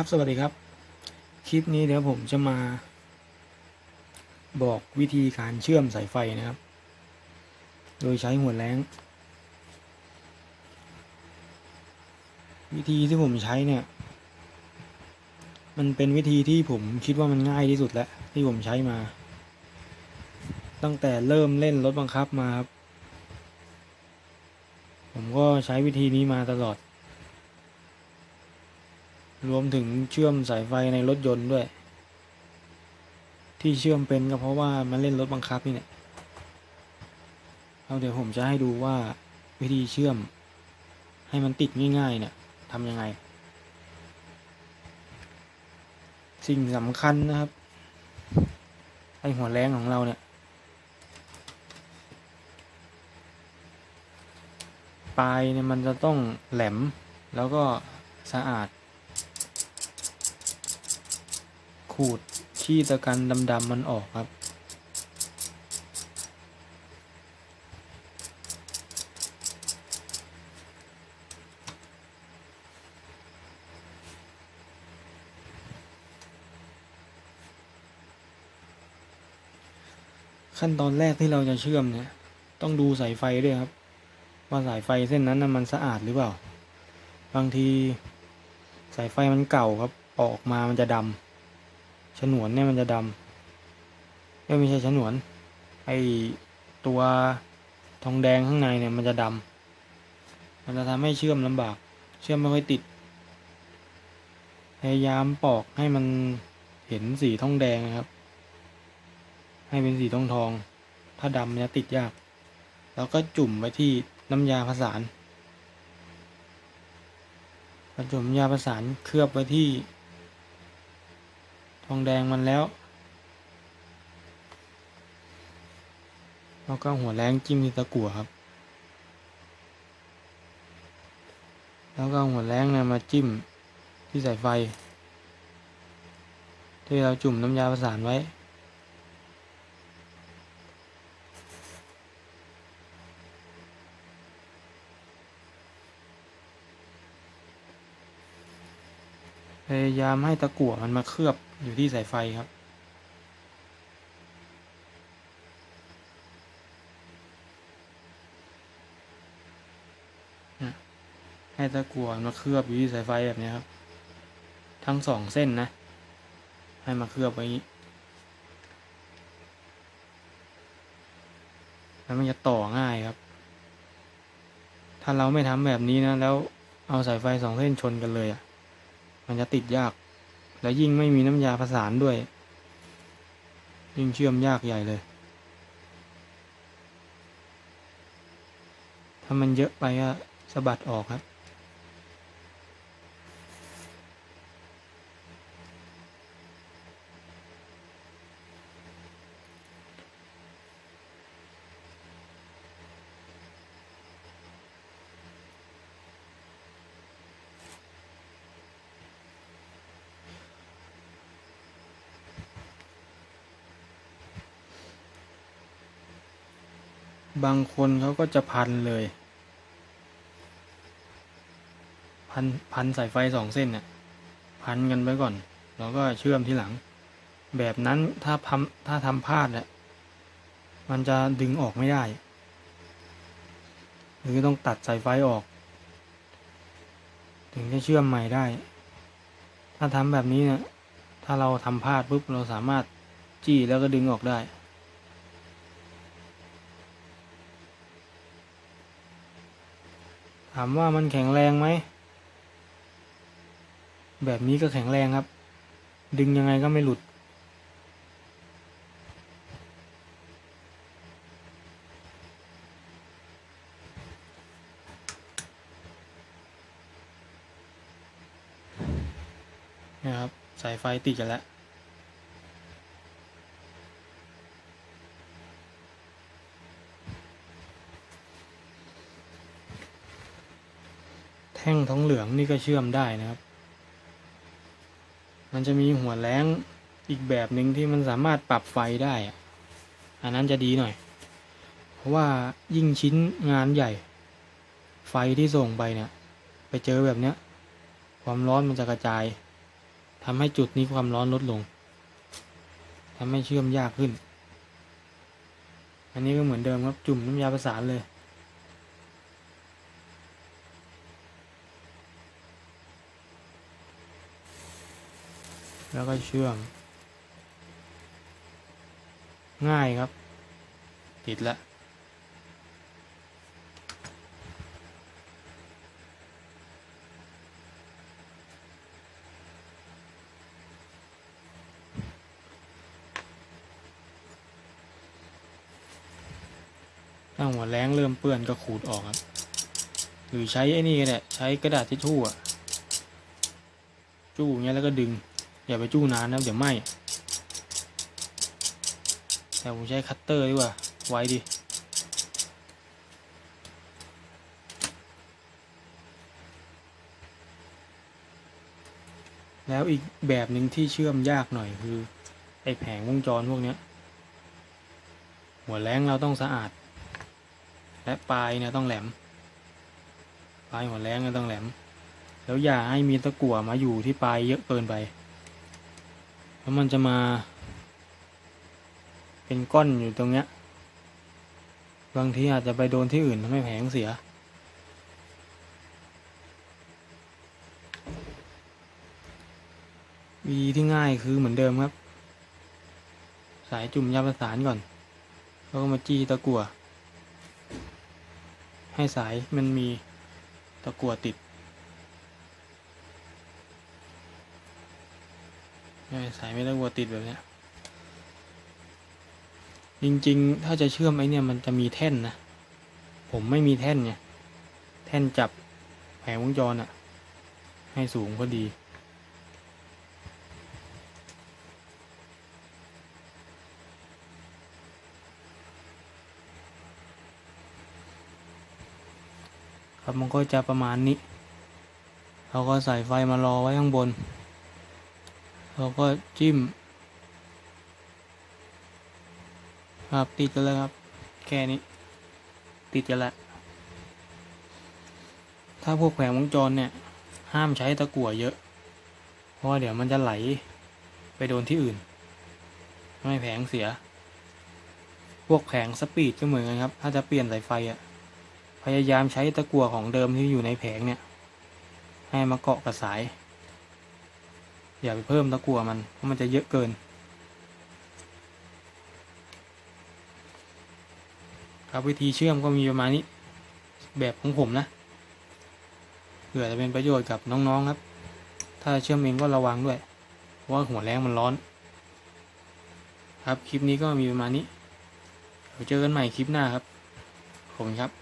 ครับ สวัสดีครับ คลิปนี้เดี๋ยวผมจะมา บอกวิธีการเชื่อมสายไฟนะครับ โดยใช้หัวแรงวิธีที่ผมใช้เนี่ย มันเป็นวิธีที่ผมคิดว่ามันง่ายที่สุดแล้ว ที่ผมใช้มา ตั้งแต่เริ่มเล่นรถบังคับมาครับ ผมก็ใช้วิธีนี้มาตลอด รวมถึงเชื่อมสายไฟในรถยนต์ด้วย ที่เชื่อมเป็นก็เพราะว่ามันเล่นรถบังคับนี่เนี่ยเอาเดี๋ยวผมจะให้ดูว่าวิธีเชื่อม ให้มันติดง่ายๆเนี่ยทำยังไง สิ่งสำคัญนะครับไอหัวแรงของเราเนี่ยปลายเนี่ยมันจะต้องแหลมแล้วก็สะอาด ขู ดขี้ตะกันดำๆมันออกครับ ขั้นตอนแรกที่เราจะเชื่อมเนี่ย ต้องดูสายไฟด้วยครับ ว่าสายไฟเส้นนั้นนะมันสะอาดหรือเปล่า บางทีสายไฟมันเก่าครับ ออกมามันจะดำ ฉนวนเนี่ยมันจะดำไม่ใช่ฉนวน ไอตัวทองแดงข้างในเนี่ยมันจะดำมันจะทำให้เชื่อมลำบาก เชื่อมไม่ค่อยติด พยายามปอกให้มันเห็นสีทองแดงนะครับ ให้เป็นสีทองทอง ถ้าดำเนี่ยติดยาก แล้วก็จุ่มไว้ที่น้ำยาผสานพอจุ่มน้ำยาผสานเคลือบไว้ที่ องแดงมันแล้ว แล้วก็หัวแรงจิ้มที่ตะกั่วครับ แล้วก็หัวแรงเนี่ยมาจิ้มที่สายไฟ ที่เราจุ่มน้ำยาประสานไว้ ยายามให้ตะกั่วมันมาเคลือบอยู่ที่สายไฟครับ ให้ตะกั่วมาเคลือบอยู่ที่สายไฟแบบนี้ครับ ทั้งสองเส้นนะ ให้มาเคลือบไว้นี้แล้วมันจะต่อง่ายครับ ถ้าเราไม่ทำแบบนี้นะ แล้วเอาสายไฟสองเส้นชนกันเลยอะ มันจะติดยาก และยิ่งไม่มีน้ำยาผสานด้วย ยิ่งเชื่อมยากใหญ่เลย ถ้ามันเยอะไปก็สะบัดออกครับ บางคนเขาก็จะพันเลย พันพันสายไฟสองเส้นเนี่ยพันกันไว้ก่อน แล้วก็เชื่อมที่หลัง แบบนั้นถ้าทำถ้าทำพลาดเนี่ยมันจะดึงออกไม่ได้ หรือต้องตัดสายไฟออก ถึงจะเชื่อมใหม่ได้ ถ้าทำแบบนี้เนี่ยถ้าเราทำพลาดปุ๊บเราสามารถจี้แล้วก็ดึงออกได้ามว่ามันแข็งแรงไหม แบบนี้ก็แข็งแรงครับ ดึงยังไงก็ไม่หลุด นะครับ สายไฟติดกันแล้ว แท่งทองเหลืองนี่ก็เชื่อมได้นะครับ มันจะมีหัวแรงอีกแบบหนึ่งที่มันสามารถปรับไฟได้อะอันนั้นจะดีหน่อย เพราะว่ายิ่งชิ้นงานใหญ่ ไฟที่ส่งไปเนี่ย ไปเจอแบบเนี้ย ความร้อนมันจะกระจายทำให้จุดนี้ความร้อนลดลงทำให้เชื่อมยากขึ้น อันนี้ก็เหมือนเดิมครับจุ่มน้ำยาประสานเลย แล้วก็เชื่อม ง่ายครับ ติดละถ้าหัวแรงเริ่มเปื้อนก็ขูดออกครับ หรือใช้ไอ้นี่ก็ได้ใช้กระดาษทิชชู่อะจู้อย่างเงี้ยแล้วก็ดึง อย่าไปจู้นานนะเดี๋ยวไหมแต่ผมใช้คัตเตอร์ดีกว่าไวดีแล้วอีกแบบหนึ่งที่เชื่อมยากหน่อยคือ ไอ้แผงวงจรพวกเนี้ยหัวแรงเราต้องสะอาด และปลายเนี่ยต้องแหลม ปลายหัวแรงเนี่ยต้องแหลม แล้วอย่าให้มีตะกั่วมาอยู่ที่ปลายเยอะเกินไป เพราะมันจะมา เป็นก้อนอยู่ตรงเนี้ย บางทีอาจจะไปโดนที่อื่นทำให้แผงเสียวิธีที่ง่ายคือเหมือนเดิมครับ สายจุ่มยาประสานก่อน แล้วก็มาจี้ตะกั่วให้สายมันมีตะกั่วติดให้ สายไม่ตะกั่วติดแบบนี้จริงๆ ถ้าจะเชื่อมไอ้เนี่ยมันจะมีแท่นนะ ผมไม่มีแท่นไงแท่นจับแผงวงจรอะให้สูงพอดี ครับมันก็จะประมาณนี้ เราก็ใส่ไฟมารอไว้ข้างบน เราก็จิ้ม ครับติดกันแล้วครับ แค่นี้ ติดกันแล้ว ถ้าพวกแผงวงจรเนี่ย ห้ามใช้ตะกั่วเยอะ เพราะเดี๋ยวมันจะไหลไปโดนที่อื่นทำให้แผงเสีย พวกแผงสปีดก็เหมือนกันครับ ถ้าจะเปลี่ยนสายไฟอะ่ะ พยายามใช้ตะกั่วของเดิมที่อยู่ในแผงเนี่ย ให้มาเกาะกับสาย อย่าไปเพิ่มตะกัวมันเพราะมันจะเยอะเกิน ครับวิธีเชื่อมก็มีประมาณนี้ แบบของผมนะเผื่อจะเป็นประโยชน์กับน้องๆครับ ถ้าเชื่อมเองก็ระวังด้วยเพราะว่าหัวแรงมันร้อน ครับคลิปนี้ก็มีประมาณนี้เดี๋ยวเจอกันใหม่คลิปหน้าครับ ขอบคุณครับ